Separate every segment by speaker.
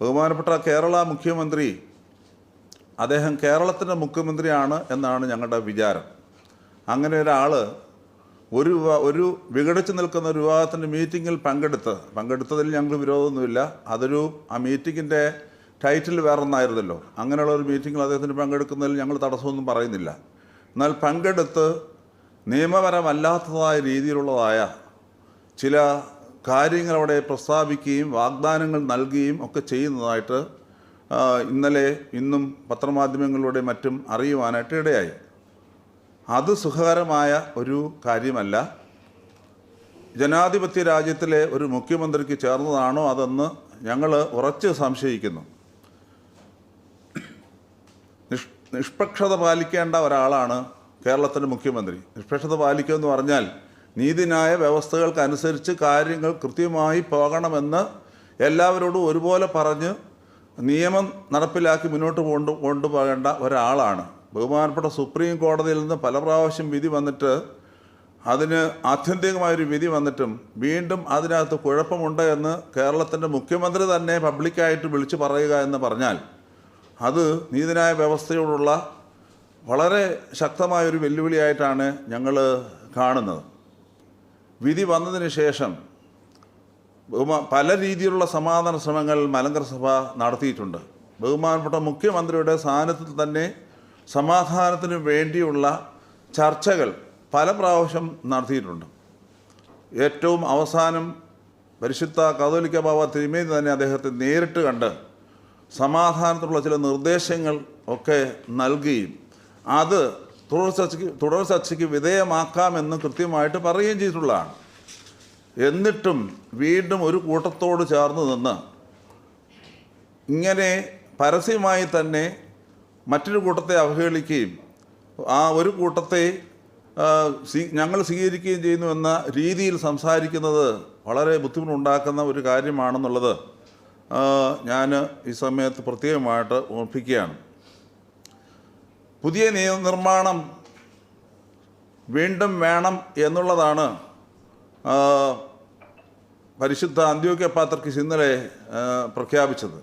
Speaker 1: ബഹുമാനപ്പെട്ട കേരള മുഖ്യമന്ത്രി അദ്ദേഹം കേരളത്തിന്റെ മുഖ്യമന്ത്രിയാണ് എന്നാണ് ഞങ്ങളുടെ വിചാരം. അങ്ങനെ ഒരാൾ ഒരു ഒരു വിഘടിച്ച് നിൽക്കുന്ന ഒരു വിവാഹത്തിന്റെ മീറ്റിങ്ങിൽ പങ്കെടുത്ത് പങ്കെടുത്തതിൽ ഞങ്ങൾ വിരോധമൊന്നുമില്ല. അതൊരു ആ മീറ്റിങ്ങിന്റെ ടൈറ്റിൽ വേറെ ഒന്നായിരുന്നല്ലോ. അങ്ങനെയുള്ള ഒരു മീറ്റിങ്ങിൽ അദ്ദേഹത്തിന് പങ്കെടുക്കുന്നതിൽ ഞങ്ങൾ തടസ്സമൊന്നും പറയുന്നില്ല. എന്നാൽ പങ്കെടുത്ത് നിയമപരമല്ലാത്തതായ രീതിയിലുള്ളതായ ചില കാര്യങ്ങൾ അവിടെ പ്രസ്താവിക്കുകയും വാഗ്ദാനങ്ങൾ നൽകുകയും ഒക്കെ ചെയ്യുന്നതായിട്ട് ഇന്നലെ ഇന്നും പത്രമാധ്യമങ്ങളിലൂടെ മറ്റും അറിയുവാനായിട്ട് ഇടയായി. അത് സുഖകരമായ ഒരു കാര്യമല്ല. ജനാധിപത്യ രാജ്യത്തിലെ ഒരു മുഖ്യമന്ത്രിക്ക് ചേർന്നതാണോ അതെന്ന് ഞങ്ങൾ ഉറച്ച് സംശയിക്കുന്നു. നിഷ് നിഷ്പക്ഷത പാലിക്കേണ്ട ഒരാളാണ് കേരളത്തിന്റെ മുഖ്യമന്ത്രി. നിഷ്പക്ഷത പാലിക്കുക എന്ന് പറഞ്ഞാൽ നീതിന്യായ വ്യവസ്ഥകൾക്കനുസരിച്ച് കാര്യങ്ങൾ കൃത്യമായി പോകണമെന്ന് എല്ലാവരോടും ഒരുപോലെ പറഞ്ഞ് നിയമം നടപ്പിലാക്കി മുന്നോട്ട് കൊണ്ടു കൊണ്ടുപോകേണ്ട ഒരാളാണ്. ബഹുമാനപ്പെട്ട സുപ്രീം കോടതിയിൽ നിന്ന് പല പ്രാവശ്യം വിധി വന്നിട്ട് അതിന് ആത്യന്തികമായൊരു വിധി വന്നിട്ടും വീണ്ടും അതിനകത്ത് കുഴപ്പമുണ്ട് എന്ന് കേരളത്തിന്റെ മുഖ്യമന്ത്രി തന്നെ പബ്ലിക്കായിട്ട് വിളിച്ചു പറയുക എന്ന് പറഞ്ഞാൽ അത് നീതിന്യായ വ്യവസ്ഥയോടുള്ള വളരെ ശക്തമായൊരു വെല്ലുവിളിയായിട്ടാണ് ഞങ്ങൾ കാണുന്നത്. വിധി വന്നതിന് ശേഷം പല രീതിയിലുള്ള സമാധാന ശ്രമങ്ങൾ മലങ്കര സഭ നടത്തിയിട്ടുണ്ട്. ബഹുമാനപ്പെട്ട മുഖ്യമന്ത്രിയുടെ സാന്നിധ്യത്തിൽ തന്നെ സമാധാനത്തിന് വേണ്ടിയുള്ള ചർച്ചകൾ പല പ്രാവശ്യം നടത്തിയിട്ടുണ്ട്. ഏറ്റവും അവസാനം പരിശുദ്ധ കാതോലിക്ക ബാബ തിരുമേനി തന്നെ അദ്ദേഹത്തെ നേരിട്ട് കണ്ട് സമാധാനത്തിലുള്ള ചില നിർദ്ദേശങ്ങൾ ഒക്കെ നൽകുകയും അത് തുടർ ചർച്ചയ്ക്ക് തുടർ ചർച്ചയ്ക്ക് വിധേയമാക്കാമെന്ന് കൃത്യമായിട്ട് പറയുകയും ചെയ്തിട്ടുള്ളതാണ്. എന്നിട്ടും വീണ്ടും ഒരു കൂട്ടത്തോട് ചേർന്ന് നിന്ന് ഇങ്ങനെ പരസ്യമായി തന്നെ മറ്റൊരു കൂട്ടത്തെ അവഹേളിക്കുകയും ആ ഒരു കൂട്ടത്തെ ഞങ്ങൾ സ്വീകരിക്കുകയും ചെയ്യുന്നു എന്ന രീതിയിൽ സംസാരിക്കുന്നത് വളരെ ബുദ്ധിമുട്ടുണ്ടാക്കുന്ന ഒരു കാര്യമാണെന്നുള്ളത് ഞാൻ ഈ സമയത്ത് പ്രത്യേകമായിട്ട് ഓർപ്പിക്കുകയാണ്. പുതിയ നിയമനിർമ്മാണം വീണ്ടും വേണം എന്നുള്ളതാണ് പരിശുദ്ധ അന്ത്യോക്യ പാത്രക്കിസ് ഇന്നലെ പ്രഖ്യാപിച്ചത്.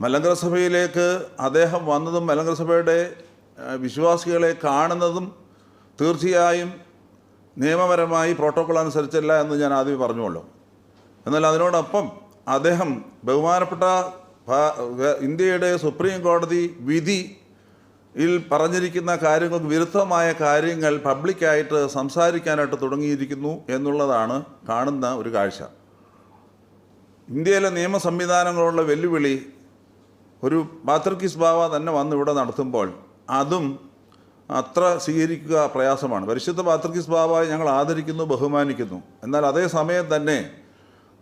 Speaker 1: മലങ്കര സഭയിലേക്ക് അദ്ദേഹം വന്നതും മലങ്കര സഭയുടെ വിശ്വാസികളെ കാണുന്നതും തീർച്ചയായും നിയമപരമായി പ്രോട്ടോക്കോൾ അനുസരിച്ചല്ല എന്ന് ഞാൻ ആദ്യം പറഞ്ഞുള്ളൂ എന്നാൽ അതിനോടൊപ്പം അദ്ദേഹം ബഹുമാനപ്പെട്ട ഇന്ത്യയുടെ സുപ്രീം കോടതി വിധി യിൽ പറഞ്ഞിരിക്കുന്ന കാര്യങ്ങൾക്ക് വിരുദ്ധമായ കാര്യങ്ങൾ പബ്ലിക്കായിട്ട് സംസാരിക്കാനായിട്ട് തുടങ്ങിയിരിക്കുന്നു എന്നുള്ളതാണ് കാണുന്ന ഒരു കാഴ്ച. ഇന്ത്യയിലെ നിയമ സംവിധാനങ്ങളുള്ള വെല്ലുവിളി ഒരു പാത്രക്കിസ് ബാവ തന്നെ വന്ന് ഇവിടെ നടത്തുമ്പോൾ അതും അത്ര സ്വീകരിക്കുക പ്രയാസമാണ്. പരിശുദ്ധ പാത്രക്കിസ് ബാബയെ ഞങ്ങൾ ആദരിക്കുന്നു ബഹുമാനിക്കുന്നു. എന്നാൽ അതേ സമയം തന്നെ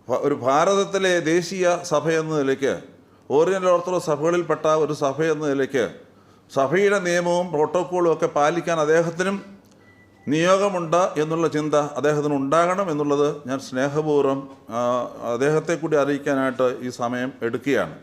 Speaker 1: ഒരു ഭാരതത്തിലെ ദേശീയ സഭ എന്ന നിലയ്ക്ക് ഓറിയന്റൽ ഓർത്തഡോക്സ് സഭകളിൽപ്പെട്ട ഒരു സഭ എന്ന നിലയ്ക്ക് സഭയുടെ നിയമവും പ്രോട്ടോക്കോളും ഒക്കെ പാലിക്കാൻ അദ്ദേഹത്തിനും നിയോഗമുണ്ട് എന്നുള്ള ചിന്ത അദ്ദേഹത്തിന് ഉണ്ടാകണം എന്നുള്ളത് ഞാൻ സ്നേഹപൂർവം അദ്ദേഹത്തെ കൂടി അറിയിക്കാനായിട്ട് ഈ സമയം എടുക്കുകയാണ്.